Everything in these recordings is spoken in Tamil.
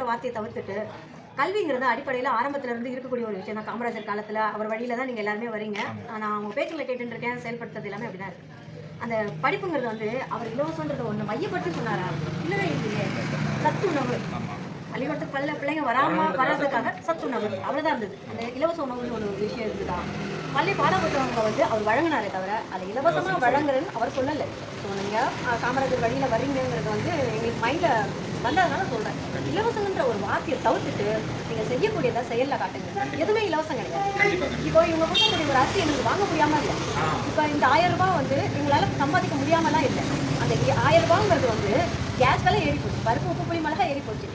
படிப்புங்கிற வார்த்தையை தவிர்த்துட்டு கல்விங்கிறது அடிப்படையில் ஆரம்பத்துல இருந்து இருக்கக்கூடிய ஒரு விஷயம் தான் காமராஜர் காலத்துல அவர் வழியில தான் நீங்க எல்லாருமே வரீங்க. நான் அவங்க பேச்சுகளை கேட்டுட்டு இருக்கேன் செயல்படுத்துறது எல்லாமே அப்படிதான் இருக்கு. அந்த படிப்புங்கிறது வந்து அவர் இலவசன்றது ஒண்ணு மையப்படுத்தி சொன்னாரா? இல்லவே இல்லையே. சத்துணவு பள்ளிக்கூடத்துக்கு பல்ல பிள்ளைங்க வராம வராததுக்காக சத்துணவு அவ்வளவுதான் இருந்தது. அந்த இலவச உணவுன்னு ஒரு விஷயம் இருந்ததா பள்ளி பாடப்புத்தகங்களை வந்து அவர் வழங்கினாரே தவிர அதை இலவசமா வழங்குறேன்னு அவர் சொல்லலை. ஸோ நீங்க அஹ், காமராஜர் வழியில வரீங்கிறது வந்து எங்களுக்கு மைண்ட்ல வந்ததுனால சொல்றேன். இலவசங்கன்ற ஒரு வார்த்தையை தவிர்த்துட்டு நீங்க செய்யக்கூடியதை செயல்ல காட்டுங்க. எதுவுமே இலவசம் கிடையாது. இப்போ இவங்க கொடுக்கக்கூடிய ஒரு அரிசி எனக்கு வாங்க முடியாம இல்லை. இப்போ இந்த ஆயிரம் ரூபாய் வந்து எங்களால சம்பாதிக்க முடியாமலாம் இல்லை. அந்த ஆயிரம் ரூபாங்கிறது விலை ஏறி போச்சு பருப்பு உப்பு புளி மிளகா ஏறி போச்சு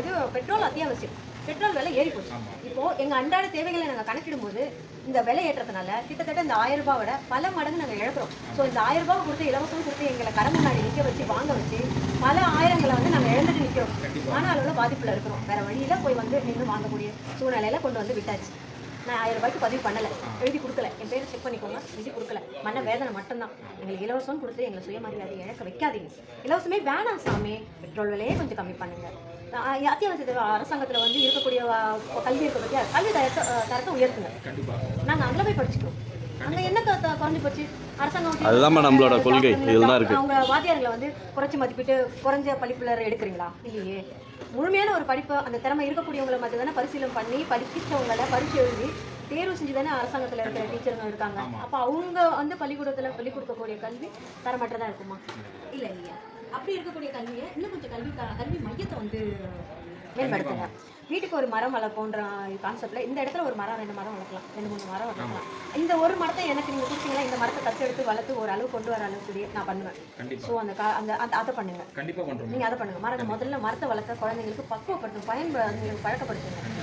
இது பெட்ரோல் அத்தியாவசியம். பெட்ரோல் விலை ஏறி போச்சு இப்போ எங்க அன்றாட தேவைகளை நாங்க கணக்கிடும்போது இந்த விலை ஏற்றத்தினால கிட்டத்தட்ட இந்த ஆயிரம் ரூபாய் விட பல மடங்கு நாங்க இழக்கிறோம். ஸோ இந்த ஆயிரம் ரூபாய் கொடுத்து இலவசம் கொடுத்து எங்களை கடை முன்னாடி நிக்க வச்சு வாங்க வச்சு பல ஆயிரங்களை வந்து நாங்க இழந்துட்டு நிக்கிறோம். மன அளவுல பாதிப்புல இருக்கிறோம். வேற வழியில போய் வந்து நின்று வாங்கக்கூடிய சூழ்நிலையில கொண்டு வந்து விட்டாச்சு. நான் ஆயிரம் ரூபாய்க்கு பதிவு பண்ணல. எழுதி கொடுக்கல. என் பேரை செக் பண்ணிக்கோங்க. எழுதி கொடுக்கல. மன வேதனை மட்டும்தான். எங்களுக்கு இலவசம் கொடுத்து எங்களை சுயமரியாதை இழக்க வைக்காதீங்க. இலவசமே வேணாம் சாமி. பெட்ரோல் விலையே கொஞ்சம் கம்மி பண்ணுங்க. அத்தியாவசிய அரசாங்கத்துல வந்து இருக்கக்கூடிய ஆஹ், கல்வி இருக்க பற்றியா கல்வி தரத்தை தரத்தை உயர்த்துங்க. நாங்க அங்கே போய் படிச்சுக்கிறோம் அங்க என்ன க- த- குறைஞ்சு போச்சு? அரசாங்கம் வந்து அதுதாம்மா நம்மளோட கொள்கை. இதுல தான் இருக்கு. அவங்க வாத்தியார்களை வந்து குறைச்சி மதிப்பிட்டு குறைஞ்ச படிப்புல எடுக்கிறீங்களா? இல்லையே. முழுமையான ஒரு படிப்பு அந்த திறமை இருக்கக்கூடியவங்களை மட்டும் தானே பரிசீலனை பண்ணி படிச்சவங்கள பரிசு எழுதி தேர்வு செஞ்சு தானே அரசாங்கத்தில் இருக்கிற டீச்சருங்க இருக்காங்க. அப்போ அவங்க வந்து பள்ளிக்கூடத்தில் சொல்லிக் கொடுக்கக்கூடிய கல்வி தரமற்றதா இருக்குமா? இல்லை இல்லையா. அப்படி இருக்கக்கூடிய கல்வியை இன்னும் கொஞ்சம் கல்வி க- கல்வி மையத்தை வந்து மேம்படுத்துங்க. வீட்டுக்கு ஒரு மரம் வளர்ப்போன்ற கான்செப்ட்ல இந்த இடத்துல ஒரு மரம் ரெண்டு மரம் வளர்க்கலாம். ரெண்டு மூணு மரம் வளர்க்கலாம். இந்த ஒரு மரத்தை எனக்கு நீங்க கொடுத்தீங்கன்னா இந்த மரத்தை தத்தெடுத்து வளர்த்து ஒரு அளவு கொண்டு வர அளவுக்கு நான் பண்ணுவேன். ஸோ அந்த கா- அந்த அந்த- அதை பண்ணுங்க. கண்டிப்பா பண்றோம். நீங்க அதை பண்ணுங்க. மரத்தை முதல்ல மரத்தை வளர்த்த குழந்தைங்களுக்கு பக்குவப்படுத்தும் பயன்ப பழக்கப்படுத்துங்க.